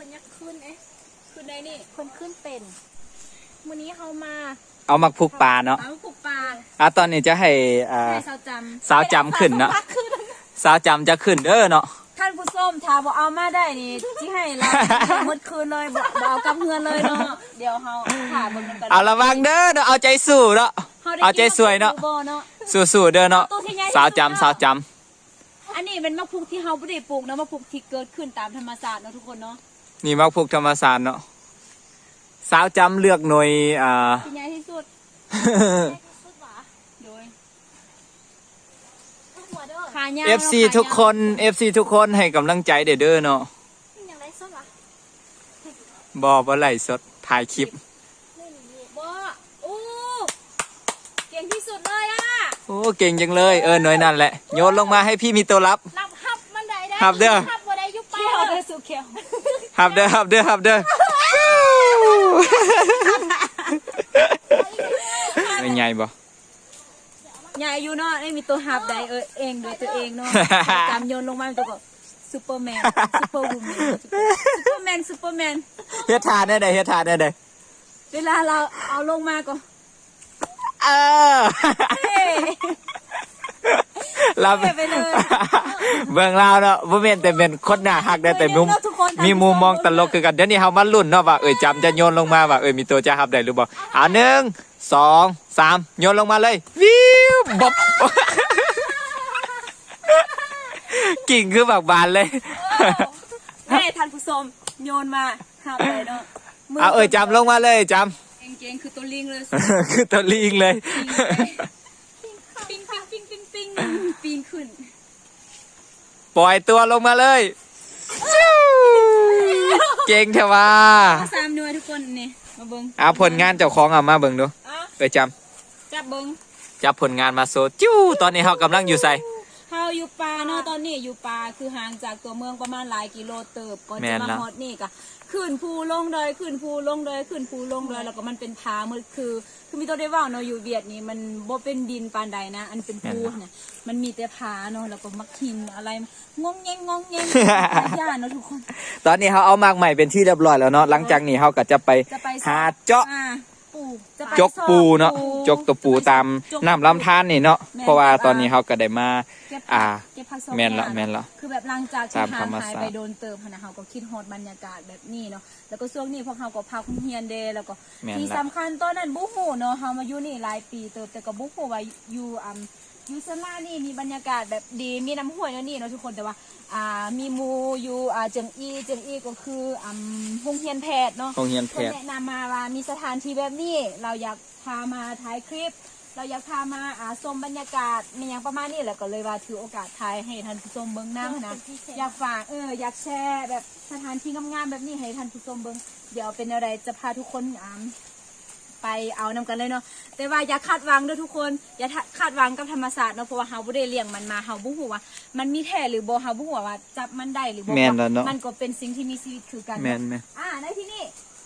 คนยักขึ้นเอ๊ะคือในนี่คนขึ้นเป็นวันนี้เขามาเอามักพุกปลาเนาะเอาปลูกปลาอะตอนนี้จะให้อ่าให้สาวจสาวจำขึ้นเนาะสาวจำจะขึ้นเด้อเนาะำท่านผู้ส้มถ้าบอกเอามาได้นี่ที่ให้เราหมดคืนเลยบอกบ่เอากลับเงินเลยเนาะเดี๋ยวเขาถ่าเบิ่งกันก่อนเอาระวังเด้อเนาะเอาใจสู้เนาะได้เอาใจสวยเนาะบ่เนาะสู้ๆเด้อเนาะตัวที่ใหญ่ที่สุดสาวจำสาวจอันนี้เป็นมะพร้าวที่เฮาไม่ได้ปลูกนะมะพร้าวที่เกิดขึ้นตามธรรมชาติเนาะทุกคนเนาะำ นี่มักพุกธรรมศาสตร์เนาะสาวจำเลือกหน่วยอ่าที่ใหญ่ที่สุดสุดหวาโดยทุกหัวเด้อขายาวเอฟซีทุกคน FC ทุกคนให้กำลังใจเด้อเด้อเนาะนี่อย่างไรสุดหวาบอบ่ไหลฟ์สดถ่ายคลิปนี่นี่บ่โอ้เก่งที่สุดเลยอะโอ้เก่งจังเลยเออหน่วยนั่นแหละโยนลงมาให้พี่มีตัวรับรับฮับมันได้ได้ฮับเด้อ หับเด้อหับเด้อหับเด้อเป็นไงบ่ใหญ่อยู่เนาะไม่มีตัวหับใดเออเองโดยตัวเองเนาะจำโยนลงมาเป็นตัวก็ซูเปอร์แมนซูเปอร์วูแมนซูเปอร์แมนซูเปอร์แมนเฮ็ดทานได้ไดเฮ็ดทานได้ไดเวลาเราเอาลงมาก็เออ เฮ้เราเท่ไปเลยเบิ่งเราเนาะบ่แม่นแต่เป็นคนหน้าฮักได้แต่มุมเนาะทุกคนมีมุมมองตลกคือกันเดี๋ยวนี้เฮามาลุ้นเนาะว่าเอ้ยจำจะโยนลงมาว่าเอ้ยมีตัวจะหับได้หรือบ่อ่าหนึ่งสองสามโยนลงมาเลยวิวบ๊อบกิ่งคือบักบานเลยแม่ท่านผู้ชมโยนมาหับเลยเนาะมืเอาเอ้ยจำลงมาเลยจำเก่งๆคือตัวลิงเลยคือตัวลิงเลย ปิงปิงปิงปิงปิงปีนขึ้น ปล่อยตัวลงมาเลยจิ้วเก่งเถอะว่าสามหน่วยทุกคนนี่มาเบิ้งเอาผลงานเจ้าของเอามาเบิ่งดูอะเอ้ยจจับเบิ้งำจับผลงานมาโซจิ้วตอนนี้เขากำลังอยู่ใส่เฮาอยู่ป่าเนาะตอนนี้อยู่ป่าคือห่างจากตัวเมืองประมาณหลายกิโลเติบก่อนแม่จะนมาละฮอดนี่ก็ ขึ้นภูลงดอยขึ้นภูลงดอยขึ้นภูลงดอยแล้วก็มันเป็นผามืดคือ คือมีตัวได้ว่าเนาะอยู่เวียดนี่มันบ่เป็นดินปานใดนะอันเป็นภูนะมันมีแต่ผาเนาะแล้วก็มักหินอะไรงงแงงงงแงงย่านเนาะทุกคน ตอนนี้เขาเอามากใหม่เป็นที่เรียบร้อยแล้วเนาะหลังจากนี้เขาก็จะไปจะไปหาเจาะอ่ปูจะไปจกปูเนาะซ่อจกตัวปูตามจกน้ำลำธารนี่เนาะแม่นเพราะว่าแต่ว่าตอนนี้เขาก็ได้มา เก็บอ่าเก็บผักสดแม่นละเยแม่นละคือแบบหลังจากที่ตามห่าธรงรมหายศาสตร์ ไปโดนเติมพะนะเขาก็คิดฮอดบรรยากาศแบบนี้เนาะแล้วก็ช่วงนี้พวกเขาก็พักเฮียนเดย์แล้วก็ แม่นละที่สำคัญตอนนั้นบุหูเนาะเฮามาอยู่นี่หลายปีเติบแต่ก็บุหูว่าอยู่อ่ำอยู่สลานี่มีบรรยากาศแบบดีมีน้ำห้วยเนาะนี่เนาะทุกคนแต่ว่าอ่ามีหมูอยู่อ่าเจิงอีเจิงอีก็คืออ่ำโรงเรียนแพทย์เนาะโรงเรียนแพเพิ่นทย์แนะนำมาว่ามีสถานที่แบบนี้เราอยากพามาถ่ายคลิป เราอยากพามาอ่าชมบรรยากาศมีอย่างประมาณนี้แหละก็เลยว่าถือโอกาสถ่ายให้ท่านผู้ชมเบิ้งน้ำนะอยากฝากเอออยากแชร์แบบสถานที่งามๆแบบนี้ให้ท่านผู้ชมเบิ้งเดี๋ยวเป็นอะไรจะพาทุกคนอ่าไปเอานำกันเลยเนาะแต่ว่าอย่าคาดหวังด้วยทุกคนอย่าคาดหวังกับธรรมศาสตร์เนาะเพราะว่าเฮาบ่ได้เลี้ยงมันมาเฮาบ่ฮู้ว่ามันมีแท้หรือบ่เฮาบ่ฮู้ว่าจับมันได้หรือบ่แม่นแล้วเนาะมันก็เป็นสิ่งที่มีชีวิตคือกันแม่นไหมอ่าในที่นี่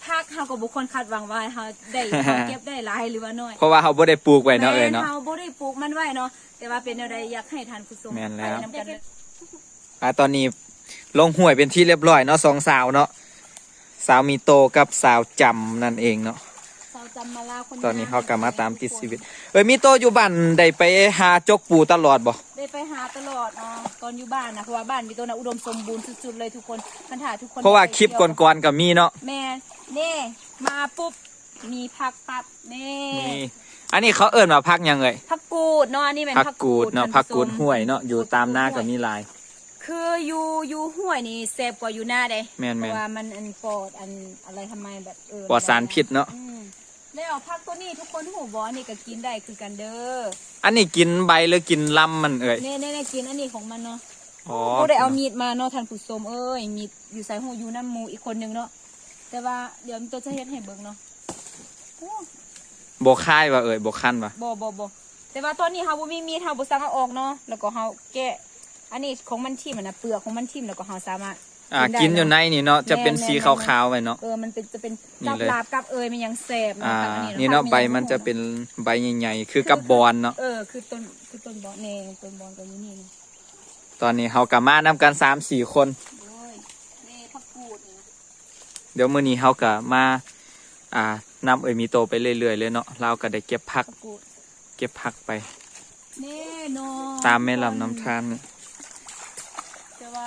พักเฮากับบุคคลคาดหวังว่าเฮาได้เฮาเก็บได้หลายหรือว่าน้อยเพราะว่าเขาบ่ได้ปลูกไว้เนาะเอ้ยเนาะ แม่เฮาบ่ได้ปลูกมันไว้เนาะแต่ว่าเป็นอะไรอยากให้ทานผู้ชมแม่นแล้ว ไปนำกันเลยอ่าตอนนี้ลงห้วยเป็นที่เรียบร้อยเนาะสองสาวเนาะสาวมีโตกับสาวจำนั่นเองเนาะสาวจำมาลาคนตอนนี้เขากลับมาตามติดชีวิตเอ้ยมีโตอยู่บ้านได้ไปหาจกปูตลอดบ่ได้ไปหาตลอดเนาะตอนอยู่บ้านนะเพราะว่าบ้านมีตัวนะอุดมสมบูรณ์สุดๆเลยทุกคนคันถ่ายทุกคนเพราะว่าคลิปก่อนๆก็มีเนาะ แม่ เน่มาปุ๊บ มีผักปับเน่นี่อันนี้เขาเอิ้นว่าพักหยังเอ่ยผักกูดเนาะอันนี่เป็นพักกูดเนาะท่พักกูดผู้ชมห้วยเนาะอยู่ตามหน้าก็มีหลาย คืออยู่อยู่ห้วยนี่แซ่บกว่าอยู่หน้าเด้แม่นๆ เพราะว่ามันอันปลอดอันอะไรทำไมแบบเออปลอดสารพิษเนาะอืมแล้วผักตัวนี้ทุกคนหูบอนี่ก็กินได้คือกันเด้ออันนี้กินใบหรือกินลำมันเอ่ยเน่เน่เน่กินอันนี้ของมันเนาะ อ๋อ กูได้เอามีดมาเนาะท่านผู้ชมเอ้ยมีดอยู่ใส่หูอยู่น้ำหมูอีกคนนึงเนาะ แต่ว่าเดี๋ยวมันตัวจะเฮ็ดให้เบิ่งเนาะโอ้บกค่ายว่าเอ่ยบกคันว่าบ่บ่บ่แต่ว่าตอนนี้เฮาบ่มีมีดเฮาบ่สั่งเอาออกเนาะแล้วก็เฮาแกะ อันนี้ของมันทิ่มอะนะเปลือกของมันทิ่มแล้วก็เฮาสามารถ อ่ากิกินนได้อยู่ในนี่เนาะจะเป็นแม่นสีแม่นขาวๆไว้เนาะ เออมันเป็นจะเป็นนี่กับเลย ลาบกับเอยมันยังแซ่บอ่าผักอันี่เนาะผักใบมันจะเป็นใบใหญ่ๆคือกับบอลเนาะเออคือต้นคือต้นบอนเน่ต้นบอนก็อยู่นี่นี่ตอนนี้เฮากลับมานำกันสามสี่คนโอ้ย เน่ผักกูดนี่นะเดี๋ยวมื้อนี้เฮาก็มาอ่านำเอ้ยมีโตไปเรื่อยๆเลยเนาะเราก็ได้เก็บผักกูดเก็บผักไป แน่นอนตามแม่ลำน้ำทานนี่แต่ว่า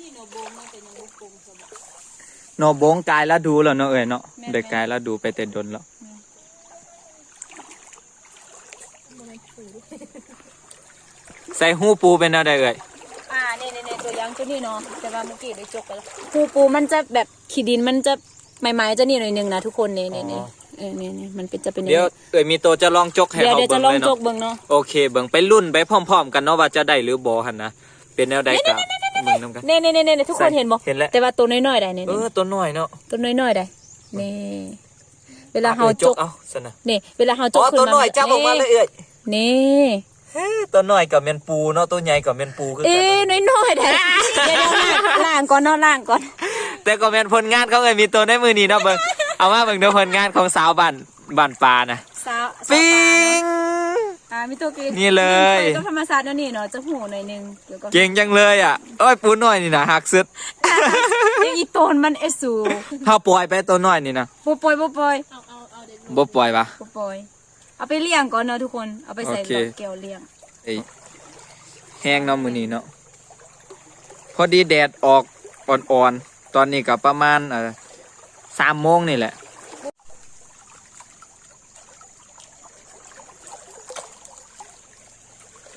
นี่โนโบงมันเป็นยังบุกปงสมบัติโนบงกายแล้วดูแล้วเนาะเอ้ยเนาะแม่นๆ ได้กายแล้วดูไปแต่ดนแล้วใส่หูปูเป็นอะไรเอ่ยอ่าเนี่ยใน ตัวยังตัวนี้เนาะแต่ว่าเมื่อกี้ได้จกไปแล้วปูปูมันจะแบบขี้ดินมันจะใหม่ๆจะนี่หน่อยนึงนะทุกคนเนี่ยเนี่ยเนี่ยเออเนี่ยเนี่ยมันเป็นจะเป็นอย่างเดี๋ยวนี้เอ้ยมีโตจะลองจกให้เดี๋ยวเขาเดี๋ยวจะเบิ่งลองเลยจเนาะกเบิ่งเนาะ โอเค เบิ่งไปรุ่นไปพร้อมๆ กันเนาะว่าจะได้หรือบ่หันนะเป็นแนวใดกับมึงนำกัน เน่เน่เน่เน่ทุกคนเห็นบ่เห็นแล้ว แต่ว่าตัวน้อยๆได้เนี่ยเออตัวน้อยเนาะตัวน้อยๆได้นี่ยเวลาเฮาจกเอาซะนะเนี่ยเวลาเฮาจอ๋กอขึ้นตัวมาน้อยจับออกมาเลยเอ้ยนี่ย ตัวน้อยกับแม่นปูเนาะตัวใหญ่กับแม่นปูคือกัเอ้นยน้อยๆได้เดี๋ยวๆล่างก่อนเนาะล่างก่อนแต่ก็แม่นผลงานเขาเอ้ยมีตัวในมือนี้เนาะเบิ่งเอามาเบิ่งดูผลงานของสาวบ้านบ้านปลานะสาวปิงอ่ามีตัวกินนี่เลย ก็ธรรมศาสตร์เนาะนี่เนาะจะหูหน่อยนึงเดี๋ยวก็เก่งจังเลยอะเอ้ยปูน้อยนี่นะหักสุดเดี๋ยวอีโตนมันเอสูเฮาปล่อยไปตัวน้อยนี่นะบ่ปล่อยบ่ปล่อยเอาเอาเอาเด็กบ่ปล่อยปะบ่ปล่อย เอาไปเลี้ยงก่อนเนาะทุกคน เอาไปใส่โอเคดอกแก้วเลี้ยง ไอ้แห้งเนาะมื้อนี้เนาะพอดีแดดออกอ่อนๆ ตอนนี้ก็ประมาณเอ่อสามโมงนี่แหละ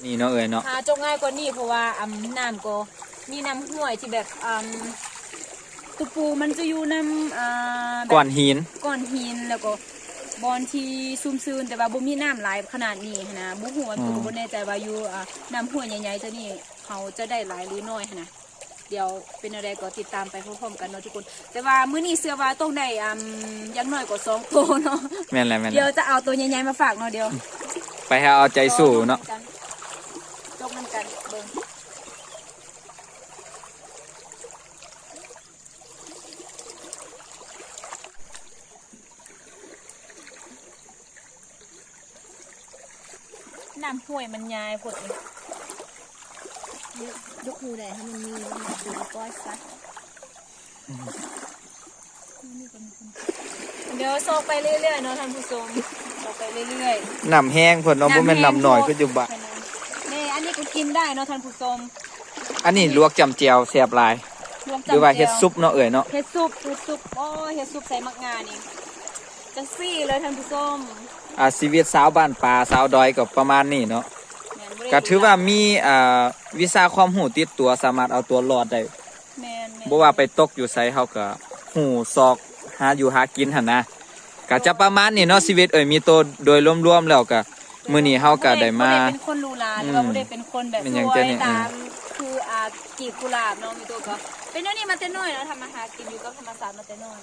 นี่เนาะเอ้ยเนาะ หาจงง่ายกว่านี้เพราะว่าอำน้ำก็มีน้ำห้วยที่แบบอำตุปูมันจะอยู่น้ำอ่าแบบก่อนหิน ก้อนหินแล้วก็ บอนที่ซุ่มซืนแต่ว่าบ่มีน้ำหลายขนาดนี้หั้นนะบ่ฮู้ว่าอืคือมบ่แน่ใจว่าอยู่อ่าน้ำห้วยใหญ่ๆตัวนี้เขาจะได้หลายหรือน้อยหั้นนะเดี๋ยวเป็นอะไรก็ติดตามไปพร้อมๆกันเนาะทุกคน แต่ว่ามื้อนี้เสื้อว่าต้องได้อ่าอยังน้อยกว่าสองตัวเนาะแม่นแหละแม่นแหเดี๋ยวละจะเอาตัวใหญ่ๆมาฝากเนาะเดี๋ยว ไปให้เอาใจสู้เนาะจกมันกันเบิ่ง น้ำห้วยมันยายพดเลยยกหูได้ให้มันมีมันมาดูก้อยซะเดี๋ยวโซกไปเรื่อยๆเนาะท่านผู้ชมโซกไปเรื่อยน้ำแห้งเพิ่นๆเนาะบ่แม่นน้ำน้อยคืออยู่บะนี่อันนี้ก็กินได้เนาะท่านผู้ชมอันนี้ลวกจำเจียวแซ่บหลายรวมหรือว่าเฮ็ดซุปเนาะเอ้ยเนาะเฮ็ดซุปเฮ็ดซุปโอ้ยเฮ็ดซุปใส่มักงานี่จังซี่เลยท่านผู้ชม อ่าชีวิตสาวบ้านป่าสาวดอยก็ประมาณนี้เนาะแม่นบ่ได้ก็ถือว่ามีอ่าวิชาความรู้ติดตัวสามารถเอาตัวรอดได้แม่นๆบ่ว่าไปตกอยู่ไสเฮาก็หูซอกหาอยู่หากินหั่นนะก็จะประมาณนี้เนาะชีวิตเอ้ยมีตัวโดยรวมๆแล้วก็มื้อนี้เฮาก็ได้มาบ่เป็นคนรูหลาหรือว่าอืมบ่ได้เป็นคนแบบเป็นสหยังวจะยเนี่ยตามคืออากีบกุหลาบเนาะมีตัวก็เป็นเรื่องนี้มาแต่น้อยเนาะทำมาหากินอยู่กับธรรมศาสตร์มาแต่น้อย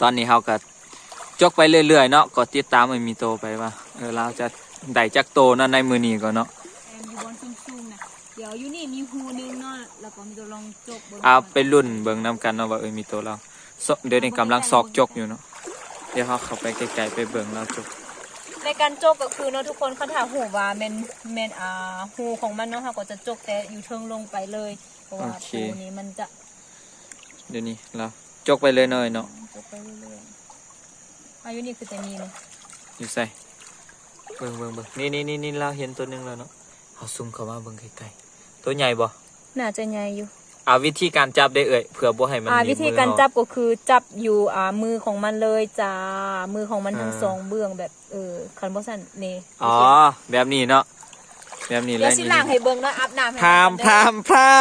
ตอนนี้เฮาก็จกไปเรื่อยๆเนาะก็ติดตามเอ้ยมีโตไปว่าเออเราจะได้จักโตเนาะในมื้อนี้ก็เนาะแอมอยู่บนสูงๆนะเดี๋ยวอยู่นี่มีฮูนึงเนาะแล้วก็มีตัวลองจกบนเอาไปรุ่นเบิ่งนํกันเนาะว่าเอ้ยมีโตเราซเดี๋ยวนี้กำลังซอกจกอยู่เนาะเดี๋ยวเฮาเข้าไปใกล้ๆไปเบิ่งเราจกในการจกก็คือเนาะทุกคนคันถาหูว่าแม่นแม่นอ่าหูของมันเนาะเฮาก็จะจกแต่อยู่เทิงลงไปเลยเพราะว่าหูนี้มันจะ เดี๋ยวนี้เราจกไปเลยเนาะเอ้ยเนาะ จกไปเรื่อยๆอายุนี่คือจะมีเนาะอยู่ใส่เบิ่งเบิ่งเบิ่งนี่นี่นี่นี่เราเห็นตัวหนึงแล้วเนาะเอาซุ่มเข้ามาเบิ่งใกล้ๆตัวใหญ่บ่น่าจะใหญ่อยู่เอาวิธีการจับได้เอ่ยเผื่อบ่ให้มันอ่าหนีวิธีมือการเฮจับก็คือจับอยู่อ่ามือของมันเลยจ้ามือของมันทั้งอ่าสองเบื้องแบบเออคันบ่สั่นนี่อ๋อแบบนี้เนาะแบบนี้เลเดี๋ยวยสินี่ล้างให้เบิ่งเนาะอาบน้ำให้พามมันพามพา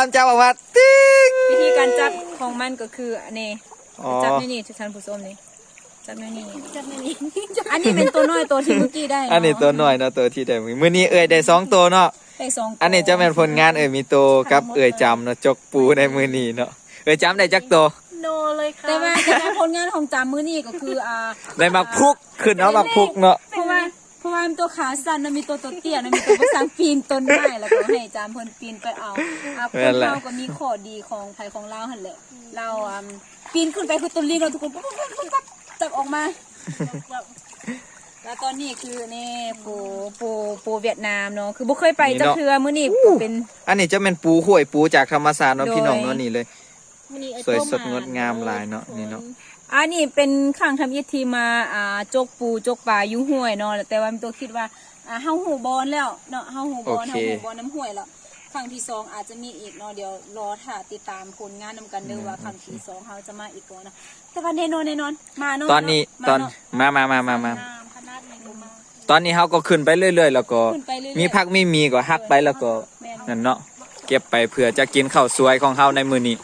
มจับออกมาติ้งวิธีการจับของมันก็คืออันนี้อ๋อ จับนี่นี่ท่านผู้ชมนี่จับนี่นี่จับไม่นี่อันนี้เป็นตัวน้อยตัวที่เมื่อกี้ได้เาะอันนี้ตัวหน่อยเนาะตัวที่ได้มือมื้อนี้เอ่ยได้สองตัวเนาะได้สองตัวอันนี้จะเป็นผลงานเอ่ยมีตัวกับเอ่ยจำเนาะจกปูในมือนี้เนาะเอ่ยจำได้จักตัวโนเลยค่ะแต่ว่าแต่ว่าผลงานของจามมื้อนี้ก็คืออ่าได้มักพุกขึ้นเอามักพุกเนาะเพราะว่าเพราะว่ามันตัวขาสั้นมันมีตัวตัวเตี้ยมันมีตัวภาษาปีนต้นไม้แล้วก็ให้จามเพิ่นปีนไปเอาอ่าคนเราก็มีข้อดีของไผของเราหั่นแหละเราอ่า ปีนขึ้นไปคือต้นลีเราทุกคนปุ๊บปุ๊บปุ๊บจับออกมา แล้วตอนนี้คือนี่ปูปูปูเวียดนามเนาะคือบ่เคยไปนี่จักเนาะเทือมื้อนี้เป็น อันนี้จะเป็นปูห้วยปูจากธรรมศาสตร์เนาะโดย พี่น้องเนาะนี่เลย สวยสดงดงามหลายเนาะนี่เนาะ อันนี้เป็นข้างทำอิทีมาอ่าจกปูจกปลาอยู่ห้วยเนาะแต่ว่ามีตัวคิดว่าอ่าเฮาหูบอลแล้วเนาะเฮาหูบอลโอเฮาหูบอลน้ำห้วยแล้ว ครั้งที่สองอาจจะมีอีกเนาะเดี๋ยวรอถ้าติดตามผลงานนำกันเด้อว่าครั้งที่สองเฮาจะมาอีกก่อนเนาะแต่ว่าแน่นอนแน่นอนมาเนาะตอนนี้มาตอนเาะมามามามามาน้ำขนาดไหนก็มาตอนนี้เขาก็ขึ้นไปเรื่อย ๆ แล้วก็ขึ้นไปเรื่อยๆมีพักไม่มีก็หักไปแล้วก็แม่นนั่นเนาะเก็บไปเผื่อจะกินข้าวสวยของเขาในมือนี้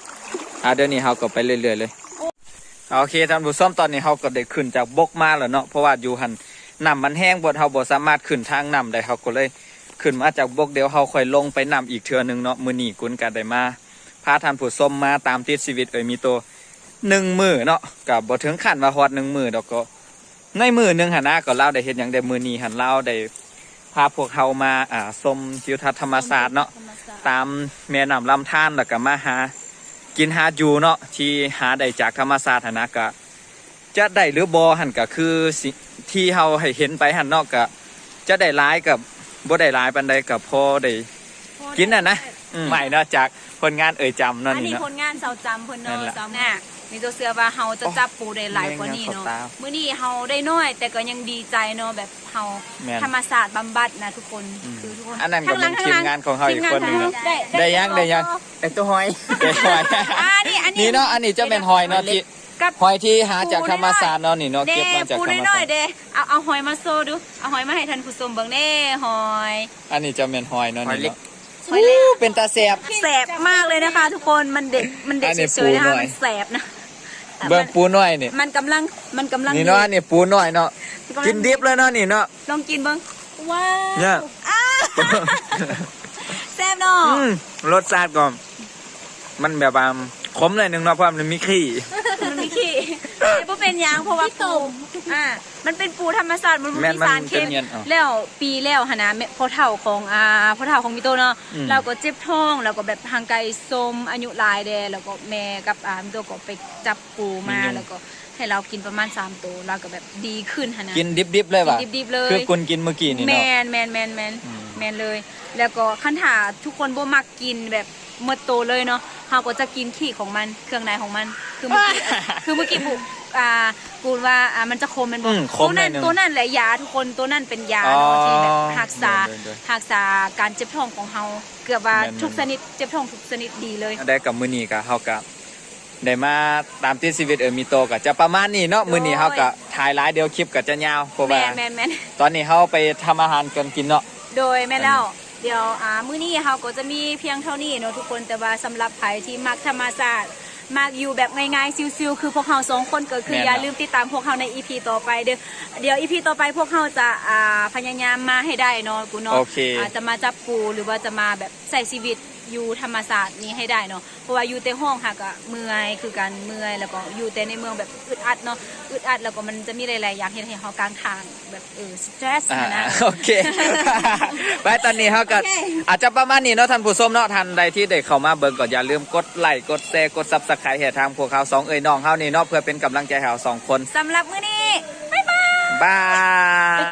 อะเดี๋ยวนี้เขาก็ไปเรื่อย ๆ เลยโอเคท่านผู้ชมตอนนี้เขาก็ได้ขึ้นจากบกมาแล้วเนาะเพราะว่าอยู่หันน้ำมันแห้งบดเขาบ่สามารถขึ้นทางน้ำได้เขาก็เลย ขึ้นมาจากบกเดี๋ยวเขาค่อยลงไปน้ำอีกเทือหนึงเนาะมือนี้กุนกันได้มาพาท่านผู้ชมมาตามติดชีวิตเอ้ยมีตัวหนึ่งมือเนาะกับบ่ถึงขั้นว่าฮอดหนึ่งมือดอกก็ในมือหนึงหันนะก็เล่าได้เห็นอย่างได้มือนี้หันเล่าได้พาพวกเขามาอ่าชมทิวทัศน์ธรรมศาสตร์เนาะธรรมศาสตร์ตามแม่น้ำลำธารแล้วก็มาหากินหาอยู่เนาะที่หาได้จากธรรมศาสตร์หันนะก็จะได้หรือบอหันก็คือสิที่เฮาให้เห็นไปหันเนาะก็จะได้ร้ายกับ บ่ได้ร้ายปันใดกับพอได้กินน่ะนะอืมใหม่เนาะจากผลงานเอ่ยจำเนาะอันนี่นี้เนาะ ผลงานเสาจำเพิ่นนั่เนาะนแหละเสาหน้ามีตัวเสือว่าเฮาจะจับปูได้หลายกว่านี้เนาะแม่งยังเขาตามมื้อนี้เฮาได้น้อย แต่ก็ยังดีใจเนาะแบบเฮาแม่นธรรมศาสตร์บำบัดนะทุกคนอืมคือทุกคนอันนั้นก็เป็นทีมงานของเขาอีกคนหนึ่งเนาะ ได้ได้ยังได้ยังไอตัวหอยได้หอย อ่านี่อันนี้ นี่เนาะอันนี้จะเป็นหอยเนาะที่ กับหอยที่หาจากธรรมศาสตร์เนาะนี่เนาะเด้เก็บมาจากปูธรรมน้ศาอยสตร์ๆเด้เอาเอาหอยมาโซดู เอาหอยมาให้ท่านผู้ชมเบิ่งเด้หอย อันนี้จะเป็นหอยเนาะหอยนี่เล็กเนาะหอยเล็กอู้เป็นตาแสบแสบมากเลยนะคะ ทุกคนมันเด็ดมันเด็ดอันนี้เฉยๆนะคะปูหน่อยมันแสบนะแต่เบิ่งมันปูน้อยนี่มันกำลังมันกำลังนี่เนาะอันนี่ปูน้อยเนาะกำลังกินดิบเลยเนาะนี่เนาะลองกินเบิ่งว้าวเนี่ยแซ่บเนาะอืมรสชาติก่อนมันแบบว่าขมเลยหนึงเนาะเพราะมันมีขี้มันมีขี้แต่ บ่เป็นหยังเพราะว่าปูอ่ามันเป็นปูธรรมศาสตร์มันบ่แม่นมีมันสารเคเป็นมีเงียนเอาแล้วปีแล้วหนนะแม่พ่อเฒ่าของอ่าพ่อเฒ่าของมิโตเนาะอืม เราก็เจ็บท้องแล้วก็แบบทางไกลสมอายุหลายแดแล้วก็แม่กับอ่ามิโตก็ไปจับปูมาแล้วก็ให้เรากินประมาณ3ตัวเราก็แบบดีขึ้นหนนะ กินดิบๆเลยว่ะกินดิบๆเลย คือคุณกินเมื่อกี้นี่แมเนาะ นแมนแมนแมนอืม แมนเลย แล้วก็ขั้นถาทุกคนบ่มักกินแบบเมื่อโตเลยเนาะเราก็จะกินขี้ของมันเครื่องในของมัน คือเมื่อกี้ คือเมื่อกี้บุ อ่าปูนว่าอ่ามันจะคมมันบอือกมคตัมวหน่นั้อนยหนึงตัวนั้นแหละยาทุกคนตัวนั้นเป็นยาอ๋อเนาะที่แบบรักษาเดินรักษาการเจ็บท้องของเฮาเกือบว่าแม่นๆ ทุกชนิดเจ็บท้องทุกชนิดดีเลย ได้กับมือนี้ก็เฮากับได้มาตามที่ชีวิตเออมีโตก็จะประมาณนี้เนาะมือนี้เฮาก็ถ่ายหลายเดียวคลิปก็จะยาวเพราะแมว่านแมนแมน ตอนนี้เฮาไปทำอาหารกันกินเนาะ โดยแม่เล่าเดี๋ยวอ่ามื้อนี้เราก็จะมีเพียงเท่านี้เนาะทุกคนแต่ว่าสำหรับใครที่มักธรรมศาสตร์ มักอยู่แบบง่ายๆซิวๆคือพวกเราสองคนก็คือแม่นอย่าครับลืมติดตามพวกเราใน EP ต่อไปเด้อเดี๋ยว EP ต่อไปพวกเราจะอ่าพยายามมาให้ได้เนาะกูเนาะโอเคาจะมาจับปูหรือว่าจะมาแบบใส่ชีวิต อยู่ธรรมศาสตร์นี้ให้ได้เนาะเพราะว่าอยู่แต่ห้องค่ะก็เมื่อยคือการเมื่อยแล้วก็อยู่แต่ในเมืองแบบอึดอัดเนาะอึดอัดแล้วก็มันจะมีหลายๆอย่างที่ให้เรากลางทางแบบเออสเตรสอ่านะโอเคไปตอนนี้เฮาก็โอเคอาจจะประมาณนี้เนาะท่านผู้ชมเนาะท่านใดที่ได้เข้ามาเบิ่งก็อย่าลืมกดไลค์กดแชร์กด Subscribe ให้ทางพวกเขาสองเอ้ยน้องเฮานี่เนาะเพื่อเป็นกำลังใจให้เราสองคนสำหรับมื้อนี้บาย